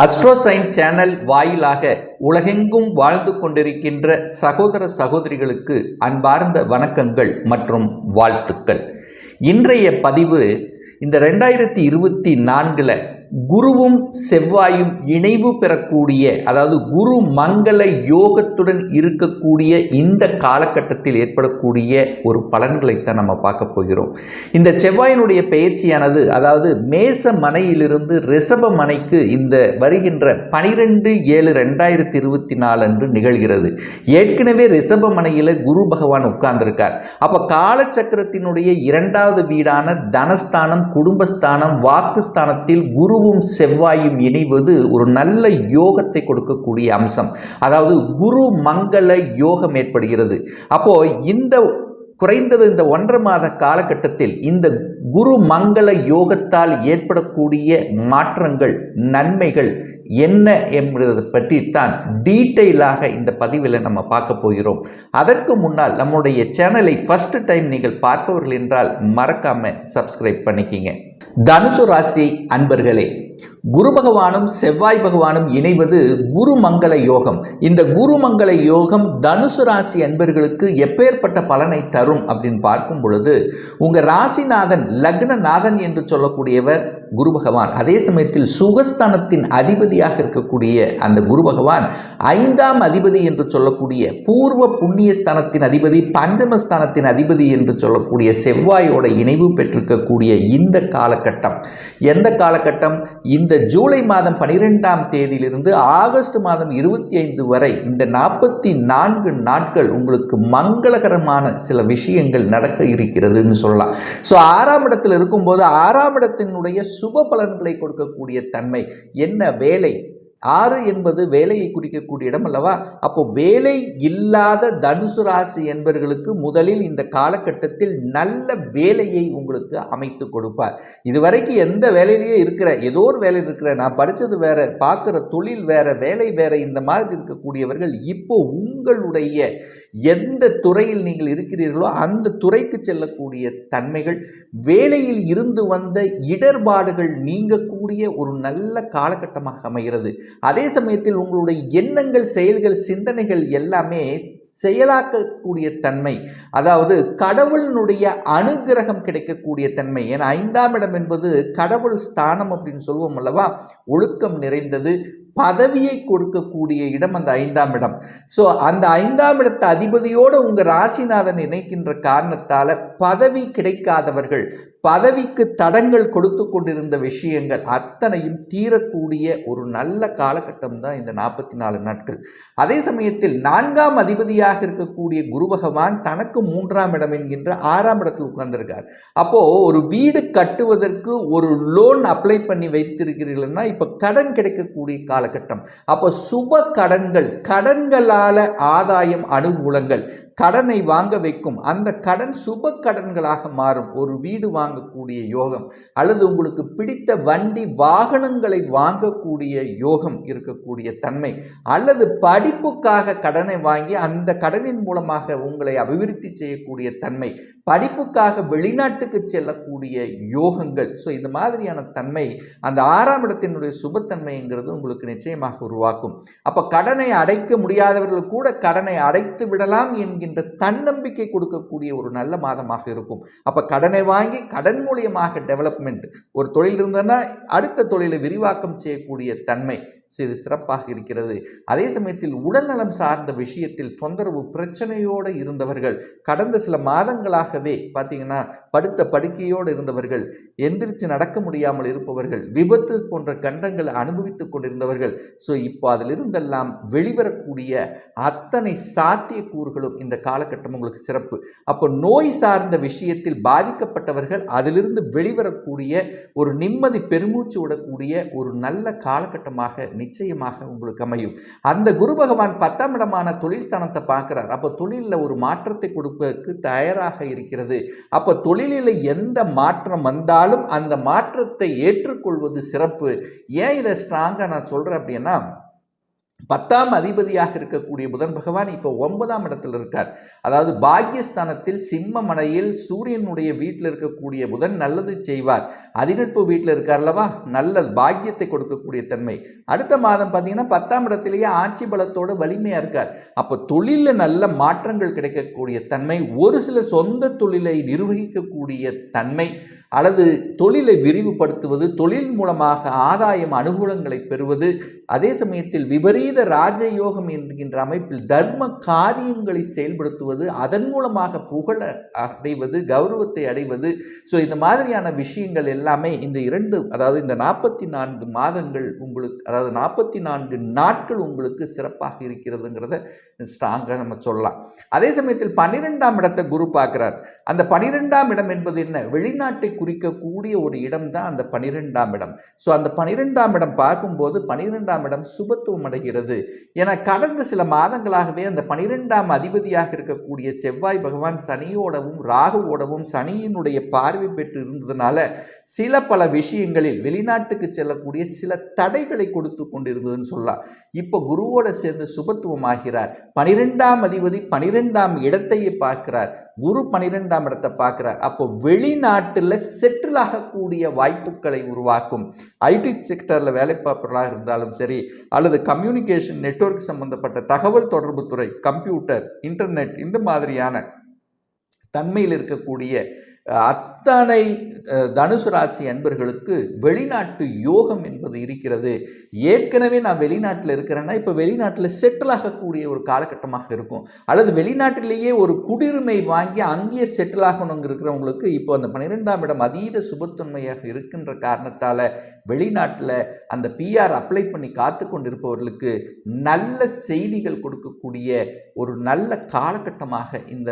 அஸ்ட்ரோசைன் channel வாயிலாக உலகெங்கும் வாழ்ந்து கொண்டிருக்கின்ற சகோதர சகோதரிகளுக்கு அன்பார்ந்த வணக்கங்கள் மற்றும் வாழ்த்துக்கள். இன்றைய பதிவு இந்த ரெண்டாயிரத்தி இருபத்தி நான்கில் குருவும் செவ்வாயும் இணைவு பெறக்கூடிய அதாவது குரு மங்கள யோகத்துடன் இருக்கக்கூடிய இந்த காலகட்டத்தில் ஏற்படக்கூடிய ஒரு பலன்களைத்தான் நம்ம பார்க்க போகிறோம். இந்த செவ்வாயினுடைய பயிற்சியானது அதாவது மேச மனையிலிருந்து ரிசப மனைக்கு இந்த வருகின்ற பனிரெண்டு ஏழு ரெண்டாயிரத்தி இருபத்தி நாலு அன்று நிகழ்கிறது. ஏற்கனவே ரிசப மனையில் குரு பகவான் உட்கார்ந்திருக்கார். அப்போ காலச்சக்கரத்தினுடைய இரண்டாவது வீடான தனஸ்தானம் குடும்பஸ்தானம் வாக்குஸ்தானத்தில் குருவும் செவ்வாயும் இணைவது ஒரு நல்ல யோகத்தை கொடுக்கக்கூடிய அம்சம். அதாவது குரு மங்கள யோகம் ஏற்படுகிறது. அப்போ இந்த குறைந்தது இந்த ஒன்றரை மாத காலகட்டத்தில் இந்த குரு மங்கள யோகத்தால் ஏற்படக்கூடிய மாற்றங்கள் நன்மைகள் என்ன என்பதை பற்றி தான் டீட்டெயிலாக இந்த பதிவில் நம்ம பார்க்க போகிறோம். அதற்கு முன்னால் நம்முடைய சேனலை ஃபஸ்ட்டு டைம் நீங்கள் பார்ப்பவர்கள் என்றால் மறக்காமல் சப்ஸ்கிரைப் பண்ணிக்கிங்க. தனுசு ராசி அன்பர்களே குரு பகவானும் செவ்வாய் பகவானும் இணைவது குரு மங்கள யோகம். இந்த குரு மங்கள யோகம் தனுசு ராசி அன்பர்களுக்கு எப்பேற்பட்ட பலனை தரும் அப்படின்னு பார்க்கும் பொழுது உங்கள் ராசிநாதன் லக்னநாதன் என்று சொல்லக்கூடியவர் குரு பகவான். அதே சமயத்தில் சுகஸ்தானத்தின் அதிபதியாக இருக்கக்கூடிய அந்த குரு பகவான் ஐந்தாம் அதிபதி என்று சொல்லக்கூடிய பூர்வ புண்ணிய ஸ்தானத்தின் அதிபதி பஞ்சமஸ்தானத்தின் அதிபதி என்று சொல்லக்கூடிய செவ்வாயோட இணைவு பெற்றிருக்கக்கூடிய இந்த காலகட்டம். எந்த காலகட்டம்? இந்த ஜூலை மாதம் பனிரெண்டாம் தேதியிலிருந்து ஆகஸ்ட் மாதம் இருபத்தி ஐந்து வரை இந்த நாற்பத்தி நான்கு நாட்கள் உங்களுக்கு மங்களகரமான சில விஷயங்கள் நடக்க இருக்கிறதுன்னு சொல்லலாம். ஸோ ஆறாம் இடத்தில் இருக்கும்போது ஆறாம் இடத்தினுடைய சுப பலன்களை கொடுக்கக்கூடிய தன்மை. என்ன வேலை? ஆறு என்பது வேலையை குறிக்கக்கூடிய இடம் அல்லவா? அப்போ வேலை இல்லாத தனுசு ராசி என்பவர்களுக்கு முதலில் இந்த காலகட்டத்தில் நல்ல வேலையை உங்களுக்கு அமைத்து கொடுப்பார். இதுவரைக்கும் எந்த வேலையிலேயே இருக்கிற ஏதோ ஒரு வேலை இருக்கிற நான் படித்தது வேற பார்க்குற தொழில் வேற வேலை வேற இந்த மாதிரி இருக்கக்கூடியவர்கள் இப்போ உங்களுடைய எந்த துறையில் நீங்கள் இருக்கிறீர்களோ அந்த துறைக்கு செல்லக்கூடிய தன்மைகள் வேலையில் இருந்து வந்த இடர்பாடுகள் நீங்கக்கூடிய ஒரு நல்ல காலகட்டமாக அமைகிறது. அதே சமயத்தில் உங்களுடைய எண்ணங்கள் செயல்கள் சிந்தனைகள் எல்லாமே செயலாக்கக்கூடிய தன்மை அதாவது கடவுளினுடைய அனுகிரகம் கிடைக்கக்கூடிய தன்மை. ஏன்னா ஐந்தாம் இடம் என்பது கடவுள் ஸ்தானம் அப்படின்னு சொல்லுவோம் அல்லவா? ஒழுக்கம் நிறைந்தது பதவியை கொடுக்கக்கூடிய இடம் அந்த ஐந்தாம் இடம். ஸோ அந்த ஐந்தாம் இடத்து அதிபதியோடு உங்கள் ராசிநாதன் இணைக்கின்ற காரணத்தால் பதவி கிடைக்காதவர்கள் பதவிக்கு தடங்கள் கொடுத்து கொண்டிருந்த விஷயங்கள் அத்தனையும் தீரக்கூடிய ஒரு நல்ல காலகட்டம் தான் இந்த நாற்பத்தி நாலு நாட்கள். அதே சமயத்தில் நான்காம் அதிபதியாக இருக்கக்கூடிய குரு பகவான் தனக்கு மூன்றாம் இடம் என்கின்ற ஆறாம் இடத்தில் உட்கார்ந்திருக்கார். அப்போ ஒரு வீடு கட்டுவதற்கு ஒரு லோன் அப்ளை பண்ணி வைத்திருக்கிறீர்கள்னா இப்போ கடன் கிடைக்கக்கூடிய காலகட்டம். அப்போ சுப கடன்கள் கடன்களால் ஆதாயம் அனுகூலங்கள் கடனை வாங்க வைக்கும். அந்த கடன் சுப கடன்களாக மாறும். ஒரு வீடு வாங்கக்கூடிய யோகம் அல்லது உங்களுக்கு பிடித்த வண்டி வாகனங்களை வாங்கக்கூடிய யோகம் இருக்கக்கூடிய தன்மை அல்லது படிப்புக்காக கடனை வாங்கி அந்த கடனின் மூலமாக உங்களை அபிவிருத்தி செய்யக்கூடிய தன்மை படிப்புக்காக வெளிநாட்டுக்கு செல்லக்கூடிய யோகங்கள். ஸோ இந்த மாதிரியான தன்மை அந்த ஆறாம் இடத்தினுடைய சுபத்தன்மைங்கிறது உங்களுக்கு நிச்சயமாக உருவாக்கும். அப்போ கடனை அடைக்க முடியாதவர்கள் கூட கடனை அடைத்து விடலாம் என்கின்ற தன்னம்பிக்கை கொடுக்கக்கூடிய ஒரு நல்ல மாதமாக இருக்கும். அப்போ கடனை வாங்கி கடன் மூலியமாக டெவலப்மெண்ட் ஒரு தொழில் இருந்ததுன்னா அடுத்த தொழிலை விரிவாக்கம் செய்யக்கூடிய தன்மை சிறு சிறப்பாக இருக்கிறது. அதே சமயத்தில் உடல்நலம் சார்ந்த விஷயத்தில் தொந்தரவு பிரச்சனையோடு இருந்தவர்கள் கடந்த சில மாதங்களாகவே பார்த்தீங்கன்னா படுத்த படுக்கையோடு இருந்தவர்கள் எந்திரிச்சு நடக்க முடியாமல் இருப்பவர்கள் விபத்து போன்ற கண்டங்களை அனுபவித்துக் கொண்டிருந்தவர்கள். ஸோ இப்போ அதிலிருந்தெல்லாம் வெளிவரக்கூடிய அத்தனை சாத்தியக்கூறுகளும் இந்த காலகட்டம் உங்களுக்கு சிறப்பு. அப்போ நோய் சார்ந்த விஷயத்தில் பாதிக்கப்பட்டவர்கள் அதிலிருந்து வெளிவரக்கூடிய ஒரு நிம்மதி பெருமூச்சு விடக்கூடிய ஒரு நல்ல காலகட்டமாக நிச்சயமாக உங்களுக்கு அமையும். அந்த குரு பகவான் பத்தாம் இடமான தொழில் ஸ்தானத்தை பார்க்குறார். அப்போ தொழிலில் ஒரு மாற்றத்தை கொடுப்பதற்கு தயாராக இருக்கிறது. அப்போ தொழிலில் எந்த மாற்றம் வந்தாலும் அந்த மாற்றத்தை ஏற்றுக்கொள்வது சிறப்பு. ஏன் இதை ஸ்ட்ராங்காக நான் சொல்கிறேன் அப்படின்னா பத்தாம் அதிபதியாக இருக்கக்கூடிய புதன் பகவான் இப்போ ஒன்பதாம் இடத்தில் இருக்கார். அதாவது பாக்கியஸ்தானத்தில் சிம்ம மனையில் சூரியனுடைய வீட்டில் இருக்கக்கூடிய புதன் நல்லது செய்வார். அதிநட்பு வீட்டில் இருக்கார் அல்லவா? நல்ல பாக்கியத்தை கொடுக்கக்கூடிய தன்மை. அடுத்த மாதம் பார்த்தீங்கன்னா பத்தாம் இடத்திலேயே ஆட்சி பலத்தோடு வலிமையாக இருக்கார். அப்போ தொழிலில் நல்ல மாற்றங்கள் கிடைக்கக்கூடிய தன்மை ஒரு சில சொந்த தொழிலை நிர்வகிக்கக்கூடிய தன்மை அல்லது தொழிலை விரிவுபடுத்துவது தொழில் மூலமாக ஆதாயம் அனுகூலங்களை பெறுவது அதே சமயத்தில் விபரீத ராஜயோகம் என்கின்ற அமைப்பில் தர்ம காரியங்களை செயல்படுத்துவது அதன் மூலமாக புகழ அடைவது கௌரவத்தை அடைவது. ஸோ இந்த மாதிரியான விஷயங்கள் எல்லாமே இந்த இரண்டு அதாவது இந்த நாற்பத்தி நான்கு மாதங்கள் உங்களுக்கு அதாவது நாற்பத்தி நான்கு நாட்கள் உங்களுக்கு சிறப்பாக இருக்கிறதுங்கிறத ஸ்ட்ராங்காக நம்ம சொல்லலாம். அதே சமயத்தில் பன்னிரெண்டாம் இடத்தை குரு பார்க்குறார். அந்த பன்னிரெண்டாம் இடம் என்பது என்ன? வெளிநாட்டை குறிக்கக்கூடிய ஒரு இடம் தான் அந்த பனிரெண்டாம் இடம். ஸோ அந்த பனிரெண்டாம் இடம் பார்க்கும்போது பனிரெண்டாம் இடம் சுபத்துவம் அடைகிறது. என கடந்த சில மாதங்களாகவே அந்த பனிரெண்டாம் அதிபதியாக இருக்கக்கூடிய செவ்வாய் பகவான் சனியோடவும் ராகுவோடவும் சனியினுடைய பார்வை பெற்று இருந்ததுனால சில பல விஷயங்களில் வெளிநாட்டுக்கு செல்லக்கூடிய சில தடைகளை கொடுத்து கொண்டிருந்ததுன்னு சொல்லலாம். இப்போ குருவோட சேர்ந்து சுபத்துவம் ஆகிறார். பனிரெண்டாம் அதிபதி பனிரெண்டாம் இடத்தையே பார்க்கிறார். குரு பனிரெண்டாம் இடத்தை பார்க்கிறார். அப்போ வெளிநாட்டில் செட்டில் ஆகக்கூடிய வாய்ப்புகளை உருவாக்கும். ஐடி செக்டரில் வேலை பார்ப்பவர்களாக இருந்தாலும் சரி அல்லது கம்யூனிகேஷன் நெட்வொர்க் சம்பந்தப்பட்ட தகவல் தொடர்பு துறை கம்ப்யூட்டர் இன்டர்நெட் இந்த மாதிரியான தன்மையில் இருக்கக்கூடிய அத்தனை தனுசு ராசி அன்பர்களுக்கு வெளிநாட்டு யோகம் என்பது இருக்கிறது. ஏற்கனவே நான் வெளிநாட்டில் இருக்கிறேன்னா இப்போ வெளிநாட்டில் செட்டில் ஆகக்கூடிய ஒரு காலகட்டமாக இருக்கும். அல்லது வெளிநாட்டிலேயே ஒரு குடியுரிமை வாங்கி அங்கேயே செட்டில் ஆகணுங்க இருக்கிறவங்களுக்கு இப்போ அந்த பன்னிரெண்டாம் இடம் அதீத சுபத்தன்மையாக இருக்கின்ற காரணத்தால் வெளிநாட்டில் அந்த பிஆர் அப்ளை பண்ணி காத்து கொண்டிருப்பவர்களுக்கு நல்ல செய்திகள் கொடுக்கக்கூடிய ஒரு நல்ல காலகட்டமாக இந்த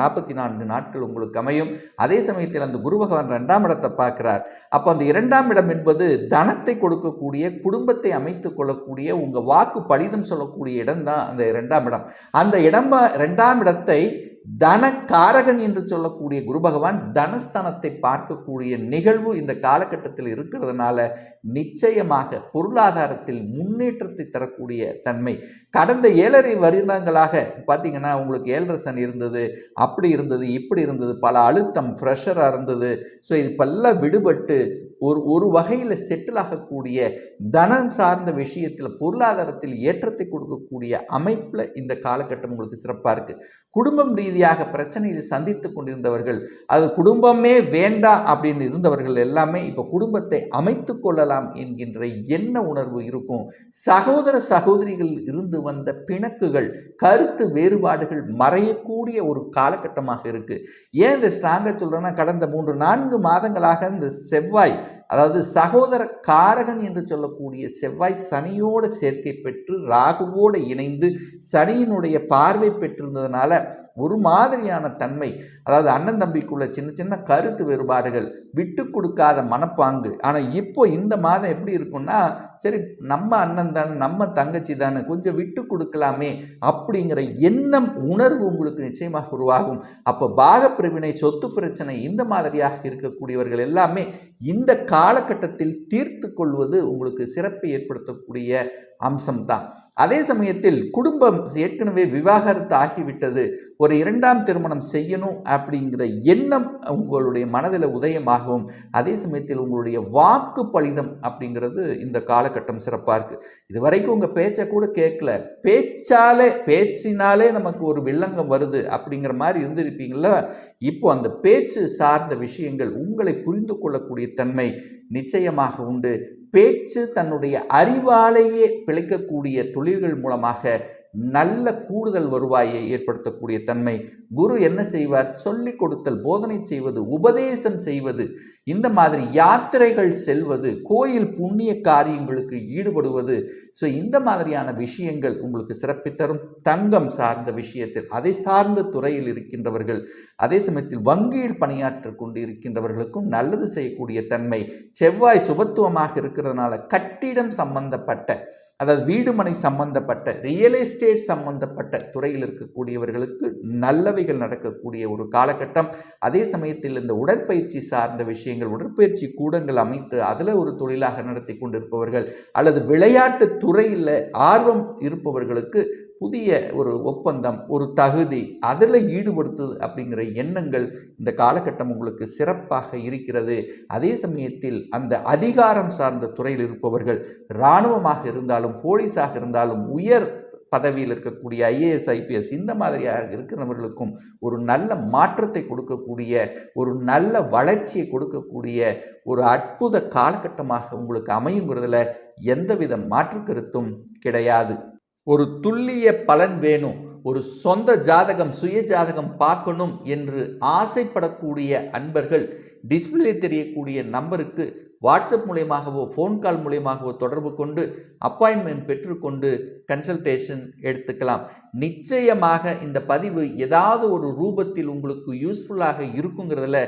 நாற்பத்தி நான்கு நாட்கள் உங்களுக்கு அமையும். அதே சமயத்தில் அந்த குரு பகவான் ரெண்டாம் இடத்தை பார்க்குறார். அப்போ அந்த இரண்டாம் இடம் என்பது தனத்தை கொடுக்கக்கூடிய குடும்பத்தை அமைத்து கொள்ளக்கூடிய உங்கள் வாக்கு பலிதம் சொல்லக்கூடிய இடம் தான் அந்த இரண்டாம் இடம். அந்த இடம் ரெண்டாம் இடத்தை தனக்காரகன் என்று சொல்லக்கூடிய குரு பகவான் தனஸ்தனத்தை பார்க்கக்கூடிய நிகழ்வு இந்த காலகட்டத்தில் இருக்கிறதுனால நிச்சயமாக பொருளாதாரத்தில் முன்னேற்றத்தை தரக்கூடிய தன்மை. கடந்த ஏழரை வருடங்களாக பார்த்தீங்கன்னா உங்களுக்கு ஏழரை சன் இருந்தது அப்படி இருந்தது இப்படி இருந்தது பல அழுத்தம் ப்ரெஷராக இருந்தது. ஸோ இது பல்ல விடுபட்டு ஒரு ஒரு வகையில் செட்டில் ஆகக்கூடிய தனம் சார்ந்த விஷயத்தில் பொருளாதாரத்தில் ஏற்றத்தை கொடுக்கக்கூடிய அமைப்பில் இந்த காலகட்டம் உங்களுக்கு சிறப்பாக இருக்குது குடும்பம் ரீதி ரீதியாக பிரச்சனையில் சந்தித்து கொண்டிருந்தவர்கள் அது குடும்பமே வேண்டாம் அப்படின்னு இருந்தவர்கள் எல்லாமே இப்போ குடும்பத்தை அமைத்து கொள்ளலாம் என்கின்ற என்ன உணர்வு இருக்கும். சகோதர சகோதரிகள் இருந்து வந்த பிணக்குகள் கருத்து வேறுபாடுகள் மறையக்கூடிய ஒரு காலகட்டமாக இருக்குது ஏன் இந்த ஸ்ட்ராங்காக சொல்கிறேன்னா கடந்த மூன்று நான்கு மாதங்களாக இந்த செவ்வாய் அதாவது சகோதர காரகன் என்று சொல்லக்கூடிய செவ்வாய் சனியோட சேர்க்கை பெற்று ராகுவோடு இணைந்து சனியினுடைய பார்வை பெற்றிருந்ததுனால ஒரு மாதிரியான தன்மை. அதாவது அண்ணன் தம்பிக்குள்ள சின்ன சின்ன கருத்து வேறுபாடுகள் விட்டு கொடுக்காத மனப்பாங்கு. ஆனால் இப்போ இந்த மாதம் எப்படி இருக்கும்னா சரி நம்ம அண்ணன் தானே நம்ம தங்கச்சி தானே கொஞ்சம் விட்டு கொடுக்கலாமே அப்படிங்கிற எண்ணம் உணர்வு உங்களுக்கு நிச்சயமாக உருவாகும். அப்போ பாகப்பிரிவினை சொத்து பிரச்சனை இந்த மாதிரியாக இருக்கக்கூடியவர்கள் எல்லாமே இந்த காலகட்டத்தில் தீர்த்து கொள்வது உங்களுக்கு சிறப்பை ஏற்படுத்தக்கூடிய அம்சம்தான். அதே சமயத்தில் குடும்பம் ஏற்கனவே விவாகரத்து ஆகிவிட்டது ஒரு இரண்டாம் திருமணம் செய்யணும் அப்படிங்கிற எண்ணம் உங்களுடைய மனதில் உதயமாகவும் அதே சமயத்தில் உங்களுடைய வாக்கு பலிதம் அப்படிங்கிறது இந்த காலகட்டம் சிறப்பாக இருக்குது இது வரைக்கும் உங்கள் பேச்சை கூட கேட்கல பேச்சாலே பேச்சினாலே நமக்கு ஒரு வில்லங்கம் வருது அப்படிங்கிற மாதிரி இருந்திருப்பீங்களா இப்போ அந்த பேச்சு சார்ந்த விஷயங்கள் உங்களை புரிந்து கொள்ளக்கூடிய தன்மை நிச்சயமாக உண்டு. பேச்சு தன்னுடைய அறிவாலேயே பிழைக்கக்கூடிய தொழில்கள் மூலமாக நல்ல கூடுதல் வருவாயை ஏற்படுத்தக்கூடிய தன்மை. குரு என்ன செய்வார்? சொல்லிக் கொடுத்தல் போதனை செய்வது உபதேசம் செய்வது இந்த மாதிரி யாத்திரைகள் செல்வது கோயில் புண்ணிய காரியங்களுக்கு ஈடுபடுவது. ஸோ இந்த மாதிரியான விஷயங்கள் உங்களுக்கு சிறப்பித்தரும் தங்கம் சார்ந்த விஷயத்தில் அதை சார்ந்த துறையில் இருக்கின்றவர்கள் அதே சமயத்தில் வங்கியில் பணியாற்றி கொண்டு இருக்கின்றவர்களுக்கும் நல்லது செய்யக்கூடிய தன்மை. செவ்வாய் சுபத்துவமாக இருக்கிறதுனால கட்டிடம் சம்பந்தப்பட்ட அதாவது வீடுமனை சம்பந்தப்பட்ட ரியல் எஸ்டேட் சம்பந்தப்பட்ட துறையில் இருக்கக்கூடியவர்களுக்கு நல்லவைகள் நடக்கக்கூடிய ஒரு காலகட்டம். அதே சமயத்தில் இந்த உடற்பயிற்சி சார்ந்த விஷயங்கள் உடற்பயிற்சி கூடங்கள் அமைத்து அதில் ஒரு தொழிலாக நடத்தி கொண்டிருப்பவர்கள் அல்லது விளையாட்டு துறையில் ஆர்வம் இருப்பவர்களுக்கு புதிய ஒரு ஒப்பந்தம் ஒரு தகுதி அதில் ஈடுபடுத்துது அப்படிங்கிற எண்ணங்கள் இந்த காலகட்டம் உங்களுக்கு சிறப்பாக இருக்கிறது. அதே சமயத்தில் அந்த அதிகாரம் சார்ந்த துறையில் இருப்பவர்கள் இராணுவமாக இருந்தாலும் போலீஸாக இருந்தாலும் உயர் பதவியில் இருக்கக்கூடிய ஐஏஎஸ் ஐபிஎஸ் இந்த மாதிரியாக இருக்கிறவர்களுக்கும் ஒரு நல்ல மாற்றத்தை கொடுக்கக்கூடிய ஒரு நல்ல வளர்ச்சியை கொடுக்கக்கூடிய ஒரு அற்புத காலகட்டமாக உங்களுக்கு அமையுங்கிறதுல எந்தவித மாற்று கருத்தும் கிடையாது. ஒரு துல்லிய பலன் வேணும். ஒரு சொந்த ஜாதகம் சுய ஜாதகம் பார்க்கணும் என்று ஆசைப்படக்கூடிய அன்பர்கள் டிஸ்பிளே தெரியக்கூடிய நம்பருக்கு வாட்ஸ்அப் மூலியமாகவோ ஃபோன் கால் மூலியமாகவோ தொடர்பு கொண்டு அப்பாயின்மெண்ட் பெற்றுக்கொண்டு கன்சல்டேஷன் எடுத்துக்கலாம். நிச்சயமாக இந்த பதிவு ஏதாவது ஒரு ரூபத்தில் உங்களுக்கு யூஸ்ஃபுல்லாக இருக்குங்கிறதுல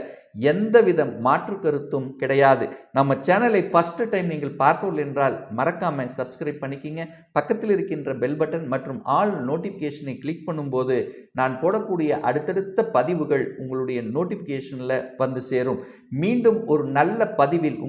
எந்தவித மாற்று கருத்தும் கிடையாது. நம்ம சேனலை ஃபஸ்ட்டு டைம் நீங்கள் பார்ப்பவர்கள் என்றால் மறக்காமல் சப்ஸ்கிரைப் பண்ணிக்கிங்க. பக்கத்தில் இருக்கின்ற பெல் பட்டன் மற்றும் ஆல் நோட்டிஃபிகேஷனை கிளிக் பண்ணும்போது நான் போடக்கூடிய அடுத்தடுத்த பதிவுகள் உங்களுடைய நோட்டிஃபிகேஷனில் வந்து சேரும். மீண்டும் ஒரு நல்ல பதிவில்